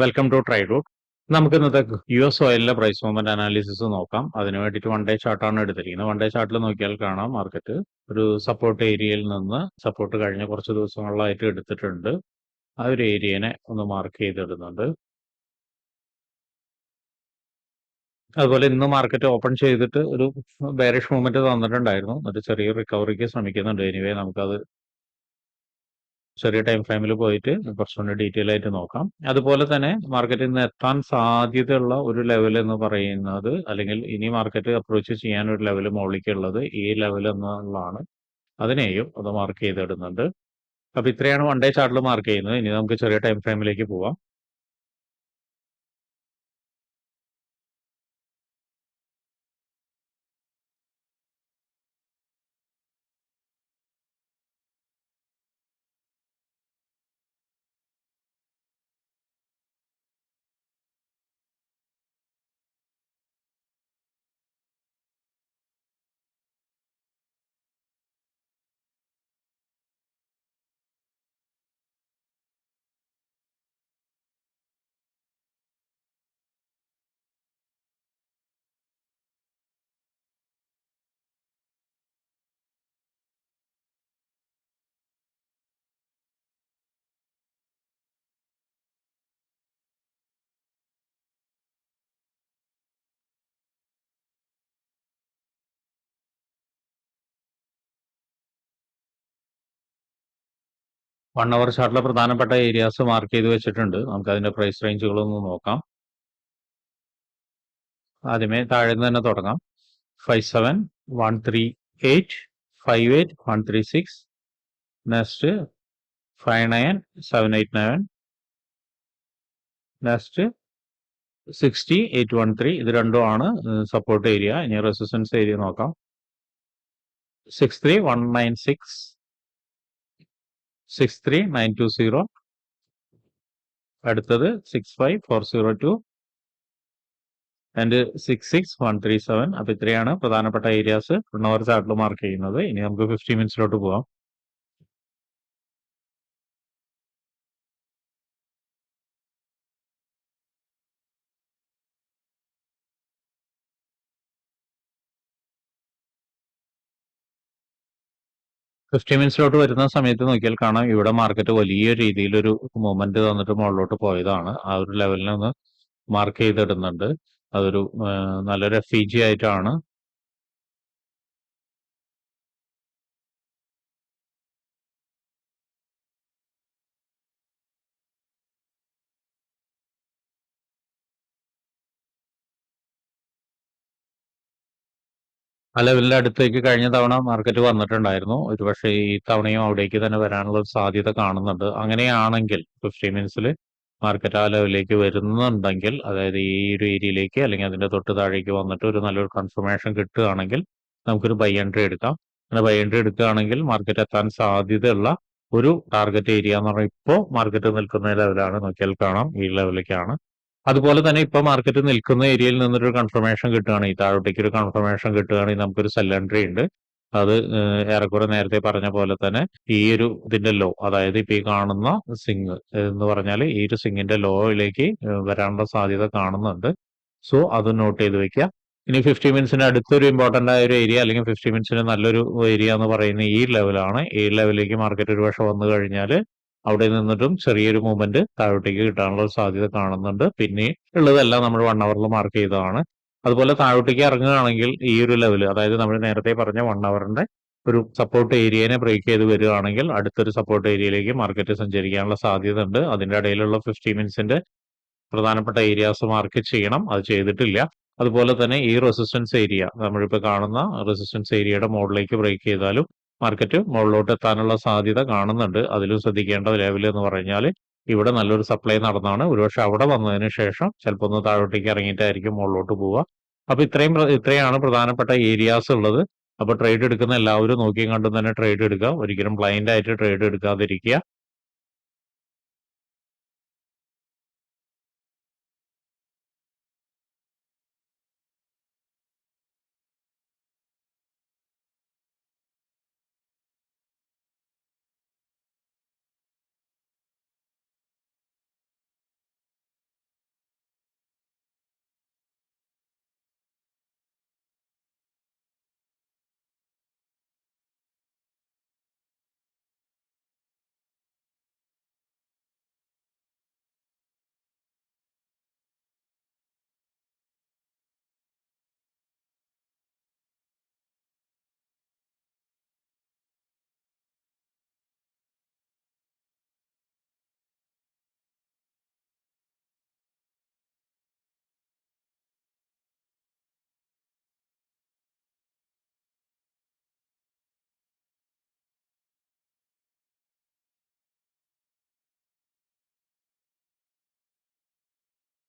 Welcome to try റൂട്ട് നമുക്ക് ഇന്നത്തെ U S ഓയിലിന്റെ price movement analysis നോക്കാം. അതിന് വേണ്ടിയിട്ട് വൺ ഡേ ചാർട്ടാണ് എടുത്തിരിക്കുന്നത്. വൺ ഡേ ചാർട്ടിൽ നോക്കിയാൽ കാണാം മാർക്കറ്റ് ഒരു സപ്പോർട്ട് ഏരിയയിൽ നിന്ന് സപ്പോർട്ട് കഴിഞ്ഞ കുറച്ച് ദിവസങ്ങളിലായിട്ട് എടുത്തിട്ടുണ്ട്. ആ ഒരു ഏരിയനെ ഒന്ന് മാർക്ക് ചെയ്തിടുന്നുണ്ട്. അതുപോലെ ഇന്ന് മാർക്കറ്റ് ഓപ്പൺ ചെയ്തിട്ട് ഒരു ബെയറിഷ് മൂവ്മെന്റ് തന്നിട്ടുണ്ടായിരുന്നു. എന്നിട്ട് ചെറിയ റിക്കവറിക്ക് ശ്രമിക്കുന്നുണ്ട്. എനിവേ നമുക്കത് ചെറിയ ടൈം ഫ്രെയിമിൽ പോയിട്ട് കുറച്ചുകൂടി ഡീറ്റെയിൽ ആയിട്ട് നോക്കാം. അതുപോലെ തന്നെ മാർക്കറ്റിൽ നിന്ന് എത്താൻ സാധ്യതയുള്ള ഒരു ലെവൽ എന്ന് പറയുന്നത് അല്ലെങ്കിൽ ഇനി മാർക്കറ്റ് അപ്രോച്ച് ചെയ്യാൻ ഒരു ലെവൽ മുകളിലേക്കുള്ളത് ഈ ലെവൽ എന്നുള്ളതാണ് അതിനെയും അത് മാർക്ക് ചെയ്തിടുന്നുണ്ട്. അപ്പൊ ഇത്രയാണ് വൺ ഡേ ചാർട്ടിൽ മാർക്ക് ചെയ്യുന്നത്. ഇനി നമുക്ക് ചെറിയ ടൈം ഫ്രെയിമിലേക്ക് പോവാം. അവർ ചാർട്ടിലെ പ്രധാനപ്പെട്ട ഏരിയാസ് മാർക്ക് ചെയ്ത് വെച്ചിട്ടുണ്ട്. നമുക്ക് അതിന്റെ പ്രൈസ് റേഞ്ചുകളൊന്ന് നോക്കാം. ആദ്യമേ താഴെ നിന്ന് തന്നെ തുടങ്ങാം. Five seven one three eight five eight one three six next five nine seven eight nine next sixty eight one three ഇത് രണ്ടും ആണ് സപ്പോർട്ട് ഏരിയ ഇനി റെസിസ്റ്റൻസ് ഏരിയ നോക്കാം. Six three one nine six six three nine two zero അടുത്തത് six five four zero two and six six one three seven അപ്പൊ ഇത്രയാണ് പ്രധാനപ്പെട്ട areas അവർ ചാർട്ടിൽ മാർക്ക് ചെയ്യുന്നത്. ഇനി നമുക്ക് ഫിഫ്റ്റി മിനിറ്റ്സിലോട്ട് പോവാം. ഫിഫ്റ്റി മിനിറ്റ്സിലോട്ട് വരുന്ന സമയത്ത് നോക്കിയാൽ കാണാം ഇവിടെ മാർക്കറ്റ് വലിയ രീതിയിലൊരു മൂവ്മെന്റ് തന്നിട്ട് മുകളിലോട്ട് പോയതാണ്. ആ ഒരു ലെവലിൽ ഒന്ന് മാർക്ക് ചെയ്തിടുന്നുണ്ട്. അതൊരു നല്ലൊരു എഫ് ഇ ജി ആയിട്ടാണ് ആ ലെവലിന്റെ അടുത്തേക്ക് കഴിഞ്ഞ തവണ മാർക്കറ്റ് വന്നിട്ടുണ്ടായിരുന്നു. ഒരുപക്ഷെ ഈ തവണയും അവിടേക്ക് തന്നെ വരാനുള്ള ഒരു സാധ്യത കാണുന്നുണ്ട്. അങ്ങനെയാണെങ്കിൽ ഫിഫ്റ്റി മിനിറ്റ്സിൽ മാർക്കറ്റ് ആ ലെവലിലേക്ക് വരുന്നുണ്ടെങ്കിൽ അതായത് ഈ ഒരു ഏരിയയിലേക്ക് അല്ലെങ്കിൽ അതിന്റെ തൊട്ട് താഴേക്ക് വന്നിട്ട് ഒരു നല്ലൊരു കൺഫർമേഷൻ കിട്ടുകയാണെങ്കിൽ നമുക്കൊരു ബൈ എൻട്രി എടുക്കാം. അങ്ങനെ ബൈ എൻട്രി എടുക്കുകയാണെങ്കിൽ മാർക്കറ്റ് എത്താൻ സാധ്യതയുള്ള ഒരു ടാർഗറ്റ് ഏരിയ എന്ന് പറഞ്ഞാൽ ഇപ്പോൾ മാർക്കറ്റ് നിൽക്കുന്ന ലെവലാണ് നോക്കിയാൽ കാണാം. ഈ ലെവലിലേക്കാണ് അതുപോലെ തന്നെ ഇപ്പൊ മാർക്കറ്റ് നിൽക്കുന്ന ഏരിയയിൽ നിന്നൊരു കൺഫർമേഷൻ കിട്ടുകയാണെങ്കിൽ താഴോട്ടേക്ക് ഒരു കൺഫർമേഷൻ കിട്ടുകയാണെങ്കിൽ നമുക്കൊരു സെൽ ഉണ്ട്. അത് ഏറെക്കുറെ നേരത്തെ പറഞ്ഞ പോലെ തന്നെ ഈ ഒരു ഇതിന്റെ ലോ അതായത് ഇപ്പൊ ഈ കാണുന്ന സിങ് എന്ന് പറഞ്ഞാൽ ഈ ഒരു സിങ്ങിന്റെ ലോയിലേക്ക് വരാനുള്ള സാധ്യത കാണുന്നുണ്ട്. സോ അത് നോട്ട് ചെയ്ത് വെക്കുക. ഇനി ഫിഫ്റ്റി മിനിറ്റ്സിന് അടുത്തൊരു ഇമ്പോർട്ടന്റ് ആയ ഒരു ഏരിയ അല്ലെങ്കിൽ ഫിഫ്റ്റി മിനിറ്റ്സിന് നല്ലൊരു ഏരിയ എന്ന് പറയുന്ന ഈ ലെവലാണ് ഈ ലെവലിലേക്ക് മാർക്കറ്റ് ഒരു പക്ഷെ വന്നു കഴിഞ്ഞാൽ അവിടെ നിന്നിട്ടും ചെറിയൊരു മൂവ്മെന്റ് താഴോട്ടേക്ക് കിട്ടാനുള്ള സാധ്യത കാണുന്നുണ്ട്. പിന്നെ ഉള്ളതെല്ലാം നമ്മൾ വൺ അവറിൽ മാർക്ക് ചെയ്തതാണ്. അതുപോലെ താഴോട്ടേക്ക് ഇറങ്ങുകയാണെങ്കിൽ ഈ ഒരു ലെവൽ അതായത് നമ്മൾ നേരത്തെ പറഞ്ഞ വൺ അവറിന്റെ ഒരു സപ്പോർട്ട് ഏരിയനെ ബ്രേക്ക് ചെയ്ത് വരികയാണെങ്കിൽ അടുത്തൊരു സപ്പോർട്ട് ഏരിയയിലേക്ക് മാർക്കറ്റ് സഞ്ചരിക്കാനുള്ള സാധ്യത ഉണ്ട്. അതിന്റെ ഇടയിലുള്ള ഫിഫ്റ്റി മിനിറ്റ്സിന്റെ പ്രധാനപ്പെട്ട ഏരിയാസ് മാർക്ക് ചെയ്യണം. അത് ചെയ്തിട്ടില്ല. അതുപോലെ തന്നെ ഈ റെസിസ്റ്റൻസ് ഏരിയ നമ്മളിപ്പോൾ കാണുന്ന റെസിസ്റ്റൻസ് ഏരിയയുടെ മോഡിലേക്ക് ബ്രേക്ക് ചെയ്താലും മാർക്കറ്റ് മുകളിലോട്ട് എത്താനുള്ള സാധ്യത കാണുന്നുണ്ട്. അതിലും ശ്രദ്ധിക്കേണ്ട ലെവൽ എന്ന് പറഞ്ഞാൽ ഇവിടെ നല്ലൊരു സപ്ലൈ നടന്നാണ്. ഒരുപക്ഷെ അവിടെ വന്നതിന് ശേഷം ചിലപ്പോൾ ഒന്ന് താഴോട്ടേക്ക് ഇറങ്ങിയിട്ടായിരിക്കും മുകളിലോട്ട് പോവുക. അപ്പൊ ഇത്രയും ഇത്രയാണ് പ്രധാനപ്പെട്ട ഏരിയാസ് ഉള്ളത്. അപ്പൊ ട്രേഡ് എടുക്കുന്ന എല്ലാവരും നോക്കിയും കണ്ടും തന്നെ ട്രേഡ് എടുക്കുക ഒരിക്കലും ബ്ലൈൻഡ് ആയിട്ട് ട്രേഡ് എടുക്കാതിരിക്കുക.